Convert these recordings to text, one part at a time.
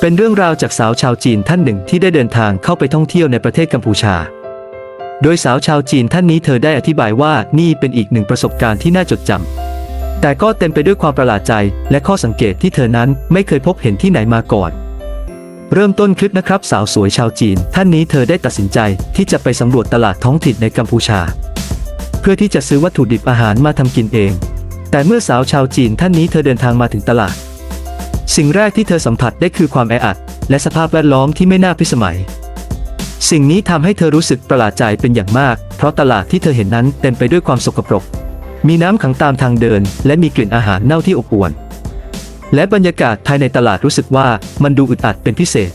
เป็นเรื่องราวจากสาวชาวจีนท่านหนึ่งที่ได้เดินทางเข้าไปท่องเที่ยวในประเทศกัมพูชา โดยสาวชาวจีนท่านนี้เธอได้อธิบายว่านี่เป็นอีกหนึ่งประสบการณ์ที่น่าจดจำแต่ก็เต็มไปด้วยความประหลาดใจและข้อสังเกตที่เธอนั้นไม่เคยพบเห็นที่ไหนมาก่อน เริ่มต้นคลิปนะครับสาวสวยชาวจีน ท่านนี้เธอได้ตัดสินใจที่จะไปสำรวจตลาดท้องถิ่นในกัมพูชา เพื่อที่จะซื้อวัตถุดิบอาหารมาทำกินเอง แต่เมื่อสาวชาวจีนท่านนี้เธอเดินทางมาถึงตลาด สิ่งแรกที่เธอสัมผัสได้คือความแออัด และสภาพแวดล้อมที่ไม่น่าพิสมัย สิ่งนี้ทำให้เธอรู้สึกประหลาดใจเป็นอย่างมาก เพราะตลาดที่เธอเห็นนั้นเต็มไปด้วยความสกปรก มีน้ำขังตามทางเดิน และมีกลิ่นอาหารเน่าที่อบอวนและบรรยากาศภายในตลาดรู้สึกว่ามันดูอึดอัดเป็นพิเศษ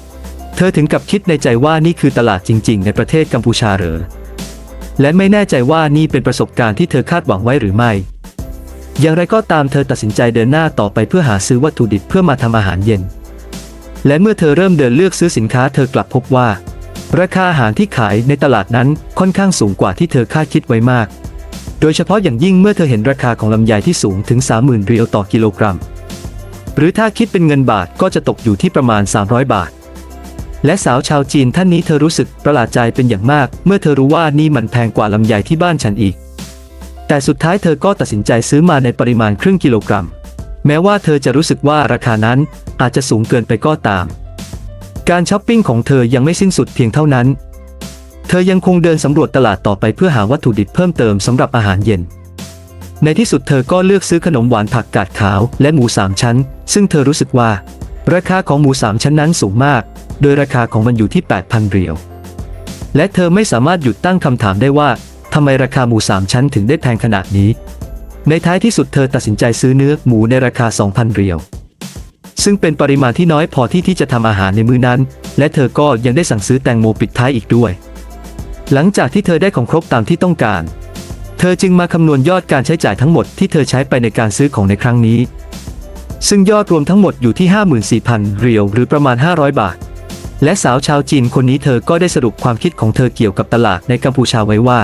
เธอถึงกับคิดในใจว่านี่คือตลาดจริง ๆ ในประเทศกัมพูชาหรอและไม่แน่ใจว่านี่เป็นประสบการณ์ที่เธอคาดหวังไว้หรือไม่ อย่างไรก็ตามเธอตัดสินใจเดินหน้าต่อไปเพื่อหาซื้อวัตถุดิบเพื่อมาทำอาหารเย็น และเมื่อเธอเริ่มเดินเลือกซื้อสินค้าเธอกลับพบว่า ราคาอาหารที่ขายในตลาดนั้นค่อนข้างสูงกว่าที่เธอคาดคิดไว้มาก โดยเฉพาะอย่างยิ่งเมื่อเธอเห็นราคาของลำไยที่สูงถึง 30,000เรียวต่อกิโลกรัม หรือถ้าคิดเป็นเงินบาทก็จะตกอยู่ที่ประมาณ 300 บาท และสาวชาวจีนท่านนี้เธอรู้สึกประหลาดใจเป็นอย่างมาก เมื่อเธอรู้ว่านี่มันแพงกว่าลำไยที่บ้านฉันอีก แต่สุดท้ายเธอก็ตัดสินใจซื้อมาในปริมาณครึ่งกิโลกรัม แม้ว่าเธอจะรู้สึกว่าราคานั้นอาจจะสูงเกินไปก็ตาม การช้อปปิ้งของเธอยังไม่สิ้นสุดเพียงเท่านั้น เธอยังคงเดินสำรวจตลาดต่อไปเพื่อหาวัตถุดิบเพิ่มเติมสำหรับอาหารเย็น ในที่สุดเธอก็เลือกซื้อขนมหวานผักกาดขาวและหมูสามชั้น ซึ่งเธอรู้สึกว่า ราคาของหมูสามชั้นนั้นสูงมาก โดยราคาของมันอยู่ที่ 8,000เรียวและเธอไม่สามารถหยุดตั้งคำถามได้ว่า ทำไมราคาหมูสามชั้นถึงได้แพงขนาดนี้ ในท้ายที่สุดเธอตัดสินใจซื้อเนื้อหมูในราคา 2,000 เรียว ซึ่งเป็นปริมาณที่น้อยพอที่ที่จะทำอาหารในมื้อนั้น และเธอก็ยังได้สั่งซื้อแตงโมปิดท้ายอีกด้วย หลังจากที่เธอได้ของครบตามที่ต้องการ เธอจึงมาคำนวณยอดการใช้จ่ายทั้งหมดที่เธอใช้ไปในการซื้อของในครั้งนี้ ซึ่งยอดรวมทั้งหมดอยู่ที่ 54,000 เรียวหรือประมาณ 500 บาทและสาวชาวจีนคนนี้เธอก็ได้สรุปความคิดของเธอเกี่ยวกับตลาดในกัมพูชาไว้ว่า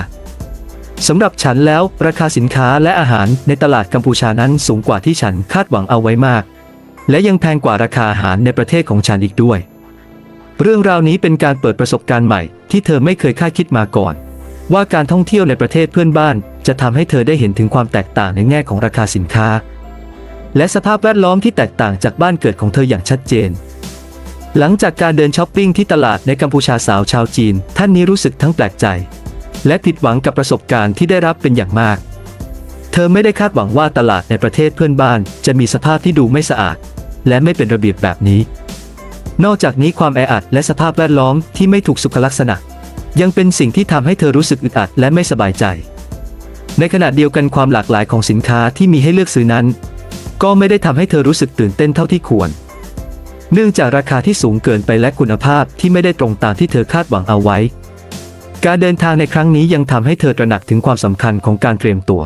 สำหรับฉันแล้วราคาสินค้าและอาหารในตลาดกัมพูชานั้นสูงกว่าที่ฉันคาดหวังเอาไว้มาก และยังแพงกว่าราคาอาหารในประเทศของฉันอีกด้วย เรื่องราวนี้เป็นการเปิดประสบการณ์ใหม่ ที่เธอไม่เคยคาดคิดมาก่อน ว่าการท่องเที่ยวในประเทศเพื่อนบ้าน จะทำให้เธอได้เห็นถึงความแตกต่างในแง่ของราคาสินค้า และสภาพแวดล้อมที่แตกต่างจากบ้านเกิดของเธออย่างชัดเจนหลังจากการเดินช้อปปิ้งที่ตลาดในกัมพูชาสาวชาวจีน ท่านนี้รู้สึกทั้งแปลกใจ และผิดหวังกับประสบการณ์ที่ได้รับเป็นอย่างมาก เธอไม่ได้คาดหวังว่าตลาดในประเทศเพื่อนบ้านจะมีสภาพที่ดูไม่สะอาด และไม่เป็นระเบียบแบบนี้ นอกจากนี้ความแออัดและสภาพแวดล้อมที่ไม่ถูกสุขลักษณะ ยังเป็นสิ่งที่ทำให้เธอรู้สึกอึดอัดและไม่สบายใจ ในขณะเดียวกันความหลากหลายของสินค้าที่มีให้เลือกซื้อนั้น ก็ไม่ได้ทำให้เธอรู้สึกตื่นเต้นเท่าที่ควร เนื่องจากราคาที่สูงเกินไปและคุณภาพที่ไม่ได้ตรงตามที่เธอคาดหวังเอาไว้ การเดินทางในครั้งนี้ยังทำให้เธอตระหนักถึงความสำคัญของการเตรียมตัว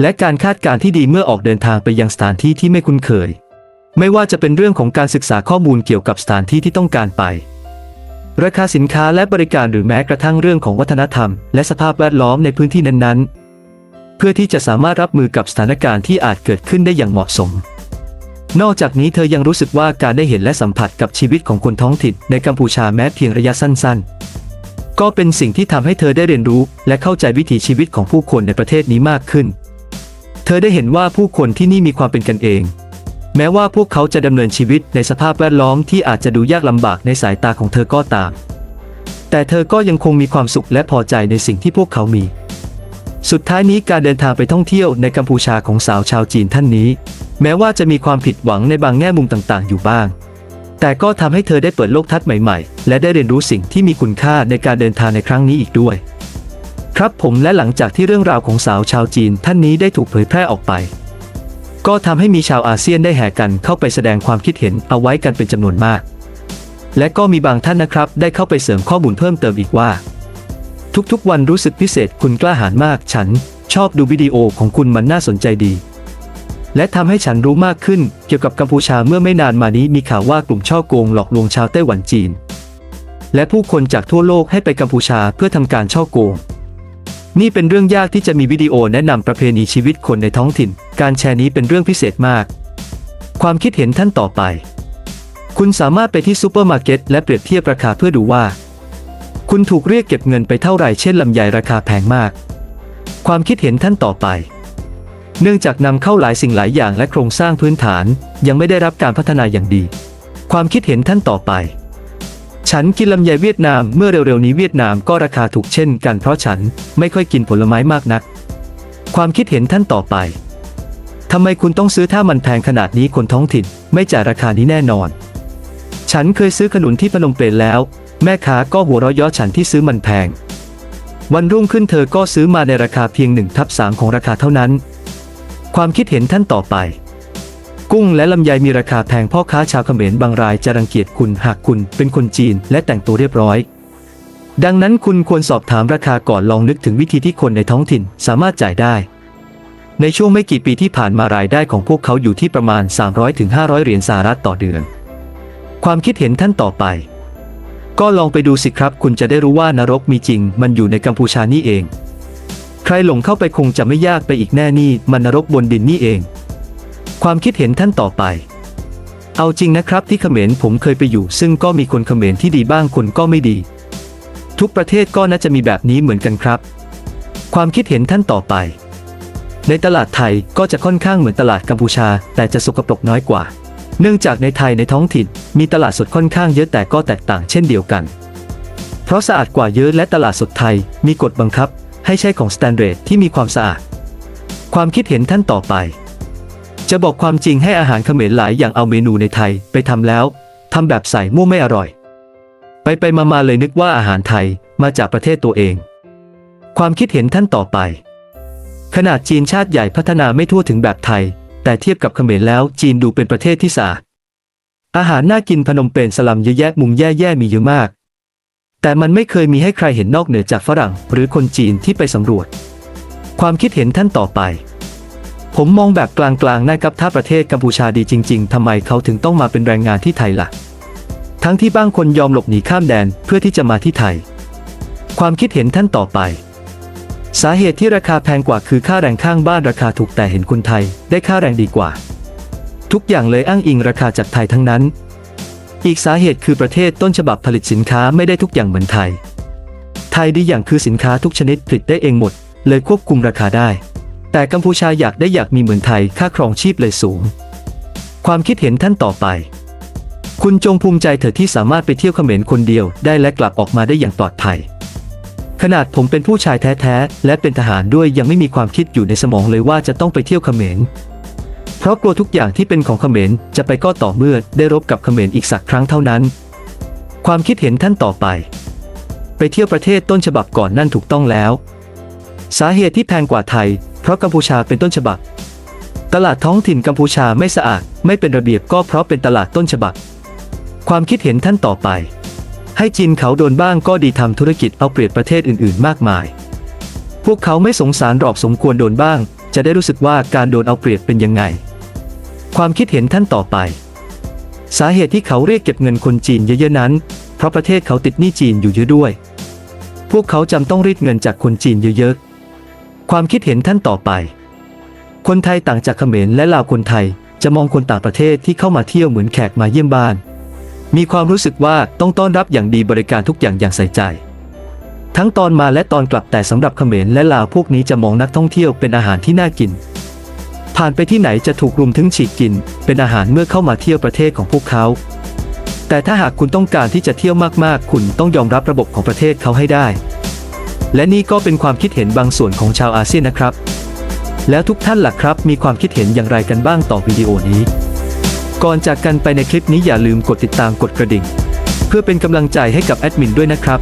และการคาดการณ์ที่ดีเมื่อออกเดินทางไปยังสถานที่ที่ไม่คุ้นเคย ไม่ว่าจะเป็นเรื่องของการศึกษาข้อมูลเกี่ยวกับสถานที่ที่ต้องการไป ราคาสินค้าและบริการหรือแม้กระทั่งเรื่องของวัฒนธรรม และสภาพแวดล้อมในพื้นที่นั้นๆ เพื่อที่จะสามารถรับมือกับสถานการณ์ที่อาจเกิดขึ้นได้อย่างเหมาะสมนอกจากนี้เธอยังรู้สึกว่าการได้เห็นและสัมผัสกับชีวิตของคนท้องถิ่นในกัมพูชาแม้เพียงระยะสั้น ๆ ก็เป็นสิ่งที่ทำให้เธอได้เรียนรู้ และเข้าใจวิถีชีวิตของผู้คนในประเทศนี้มากขึ้น เธอได้เห็นว่าผู้คนที่นี่มีความเป็นกันเอง แม้ว่าพวกเขาจะดำเนินชีวิตในสภาพแวดล้อมที่อาจจะดูยากลำบากในสายตาของเธอก็ตาม แต่เธอก็ยังคงมีความสุขและพอใจในสิ่งที่พวกเขามี สุดท้ายนี้การเดินทางไปท่องเที่ยวในกัมพูชาของสาวชาวจีนท่านนี้ แม้ว่าจะมีความผิดหวังในบางแง่มุมต่าง ๆ อยู่บ้าง แต่ก็ทำให้เธอได้เปิดโลกทัศน์ใหม่ๆ และได้เรียนรู้สิ่งที่มีคุณค่าในการเดินทางในครั้งนี้อีกด้วย ครับผมและหลังจากที่เรื่องราวของสาวชาวจีนท่านนี้ได้ถูกเผยแพร่ออกไป ก็ทำให้มีชาวอาเซียนได้แห่กันเข้าไปแสดงความคิดเห็นเอาไว้กันเป็นจำนวนมาก และก็มีบางท่านนะครับ ได้เข้าไปเสริมข้อมูลเพิ่มเติมอีกว่า ทุกๆ วันรู้สึกพิเศษคุณกล้าหาญมาก ฉัน ชอบดูวิดีโอของคุณมันน่าสนใจดี และทำให้ฉันรู้มากขึ้นเกี่ยวกับกัมพูชาเมื่อไม่นานมานี้มีข่าวว่ากลุ่มช่อโกงหลอกลวงชาวไต้หวันจีน และผู้คนจากทั่วโลกให้ไปกัมพูชาเพื่อทำการช่อโกง นี่เป็นเรื่องยากที่จะมีวิดีโอแนะนำประเพณีชีวิตคนในท้องถิ่น การแชร์นี้เป็นเรื่องพิเศษมาก ความคิดเห็นท่านต่อไป คุณสามารถไปที่ซูเปอร์มาร์เก็ตและเปรียบเทียบราคาเพื่อดูว่า คุณถูกเรียกเก็บเงินไปเท่าไหร่เช่นลำไยราคาแพงมาก ความคิดเห็นท่านต่อไป เนื่องจากนำเข้าหลายสิ่งหลายอย่างและโครงสร้างพื้นฐาน ยังไม่ได้รับการพัฒนาอย่างดี ความคิดเห็นท่านต่อไป ฉันกินลำไยเวียดนามเมื่อเร็วๆนี้เวียดนามก็ราคาถูกเช่นกันเพราะฉันไม่ค่อยกินผลไม้มากนัก ความคิดเห็นท่านต่อไปทำไมคุณต้องซื้อถ้ามันแพงขนาดนี้คนท้องถิ่น ไม่จ่ายราคานี้แน่นอน ฉันเคยซื้อขนุนที่พนมเปญแล้ว แม่ค้าก็หัวเราะเย้อฉันที่ซื้อมันแพง วันรุ่งขึ้นเธอก็ซื้อมาในราคาเพียงหนึ่งทับสามของราคาเท่านั้น ความคิดเห็นท่านต่อไป กุ้งและลำไยมีราคาแพงพ่อค้าชาวเขมรบางรายจะรังเกียจคุณหากคุณเป็นคนจีนและแต่งตัวเรียบร้อย ดังนั้นคุณควรสอบถามราคาก่อนลองนึกถึงวิธีที่คนในท้องถิ่นสามารถจ่ายได้ ในช่วงไม่กี่ปีที่ผ่านมารายได้ของพวกเขาอยู่ที่ประมาณ 300-500 เหรียญสหรัฐต่อเดือน ความคิดเห็นท่านต่อไปก็ลองไปดูสิครับ คุณจะได้รู้ว่านรกมีจริง มันอยู่ในกัมพูชานี่เอง ใครหลงเข้าไปคงจะไม่ยากไปอีกแน่นี่มันนรกบนดินนี่เอง ความคิดเห็นท่านต่อไป เอาจริงนะครับที่เขมรผมเคยไปอยู่ ซึ่งก็มีคนเขมรที่ดีบ้างคนก็ไม่ดี ทุกประเทศก็น่าจะมีแบบนี้เหมือนกันครับ ความคิดเห็นท่านต่อไป ในตลาดไทยก็จะค่อนข้างเหมือนตลาดกัมพูชา แต่จะสกปรกน้อยกว่า เนื่องจากในไทยในท้องถิ่น มีตลาดสดค่อนข้างเยอะแต่ก็แตกต่างเช่นเดียวกัน เพราะสะอาดกว่าเยอะและตลาดสดไทยมีกฎบังคับ ให้ใช้ของสแตนเดรดที่มีความสะอาด ความคิดเห็นท่านต่อไป จะบอกความจริงให้อาหารเขมรหลายอย่างเอาเมนูในไทยไปทำแล้วทำแบบใส่มั่วไม่อร่อย ไปไปมามาเลยนึกว่าอาหารไทยมาจากประเทศตัวเอง ความคิดเห็นท่านต่อไป ขนาดจีนชาติใหญ่พัฒนาไม่ทั่วถึงแบบไทย แต่เทียบกับเขมรแล้วจีนดูเป็นประเทศที่สะอาดอาหารน่ากินพนมเปญสลัมเยอะแยะมุมแย่ๆมีเยอะมาก แต่มันไม่เคยมีให้ใครเห็นนอกเหนือจากฝรั่ง หรือคนจีนที่ไปสำรวจ ความคิดเห็นท่านต่อไป ผมมองแบบกลางๆนะครับถ้าประเทศกัมพูชาดีจริง ๆทำไมเขาถึงต้องมาเป็นแรงงานที่ไทยล่ะ ทั้งที่บางคนยอมหลบหนีข้ามแดนเพื่อที่จะมาที่ไทย ความคิดเห็นท่านต่อไป สาเหตุที่ราคาแพงกว่าคือค่าแรงข้างบ้านราคาถูกแต่เห็นคนไทย ได้ค่าแรงดีกว่า ทุกอย่างเลยอ้างอิงราคาจากไทยทั้งนั้น อีกสาเหตุคือประเทศต้นฉบับผลิตสินค้าไม่ได้ทุกอย่างเหมือนไทย ไทยดีอย่างคือสินค้าทุกชนิดผลิตได้เองหมด เลยควบคุมราคาได้ แต่กัมพูชาอยากได้อยากมีเหมือนไทยค่าครองชีพเลยสูง ความคิดเห็นท่านต่อไป คุณจงภูมิใจเถิดที่สามารถไปเที่ยวเขมรคนเดียวได้และกลับออกมาได้อย่างปลอดภัย ขนาดผมเป็นผู้ชายแท้ๆและเป็นทหารด้วยยังไม่มีความคิดอยู่ในสมองเลยว่าจะต้องไปเที่ยวเขมร เพราะกลัวทุกอย่างที่เป็นของเขมรจะไปก็ต่อเมื่อได้รบกับเขมรอีกสักครั้งเท่านั้น ความคิดเห็นท่านต่อไป ไปเที่ยวประเทศต้นฉบับก่อนนั่นถูกต้องแล้ว สาเหตุที่แพงกว่าไทย เพราะกัมพูชาเป็นต้นฉบับ ตลาดท้องถิ่นกัมพูชาไม่สะอาด ไม่เป็นระเบียบก็เพราะเป็นตลาดต้นฉบับ ความคิดเห็นท่านต่อไป ให้จีนเขาโดนบ้างก็ดีทำธุรกิจเอาเปรียบประเทศอื่นๆ มากมาย พวกเขาไม่สงสารหรอกสมควรโดนบ้าง จะได้รู้สึกว่าการโดนเอาเปรียบเป็นยังไง ความคิดเห็นท่านต่อไป สาเหตุที่เขาเรียกเก็บเงินคนจีนเยอะๆนั้น เพราะประเทศเขาติดหนี้จีนอยู่เยอะด้วย พวกเขาจำต้องรีดเงินจากคนจีนเยอะๆ ความคิดเห็นท่านต่อไป คนไทยต่างจากเขมรและลาวคนไทยจะมองคนต่างประเทศที่เข้ามาเที่ยวเหมือนแขกมาเยี่ยมบ้าน มีความรู้สึกว่าต้องต้อนรับอย่างดีบริการทุกอย่างอย่างใส่ใจ ทั้งตอนมาและตอนกลับแต่สำหรับเขมรและลาวพวกนี้จะมองนักท่องเที่ยวเป็นอาหารที่น่ากิน ผ่านไปที่ไหนจะถูกรุมถึงฉีกกิน เป็นอาหารเมื่อเข้ามาเที่ยวประเทศของพวกเขา แต่ถ้าหากคุณต้องการที่จะเที่ยวมากๆ คุณต้องยอมรับระบบของประเทศเขาให้ได้ และนี่ก็เป็นความคิดเห็นบางส่วนของชาวอาเซียนนะครับ แล้วทุกท่านล่ะครับ มีความคิดเห็นอย่างไรกันบ้างต่อวิดีโอนี้ ก่อนจากกันไปในคลิปนี้อย่าลืมกดติดตามกดกระดิ่ง เพื่อเป็นกำลังใจให้กับแอดมินด้วยนะครับ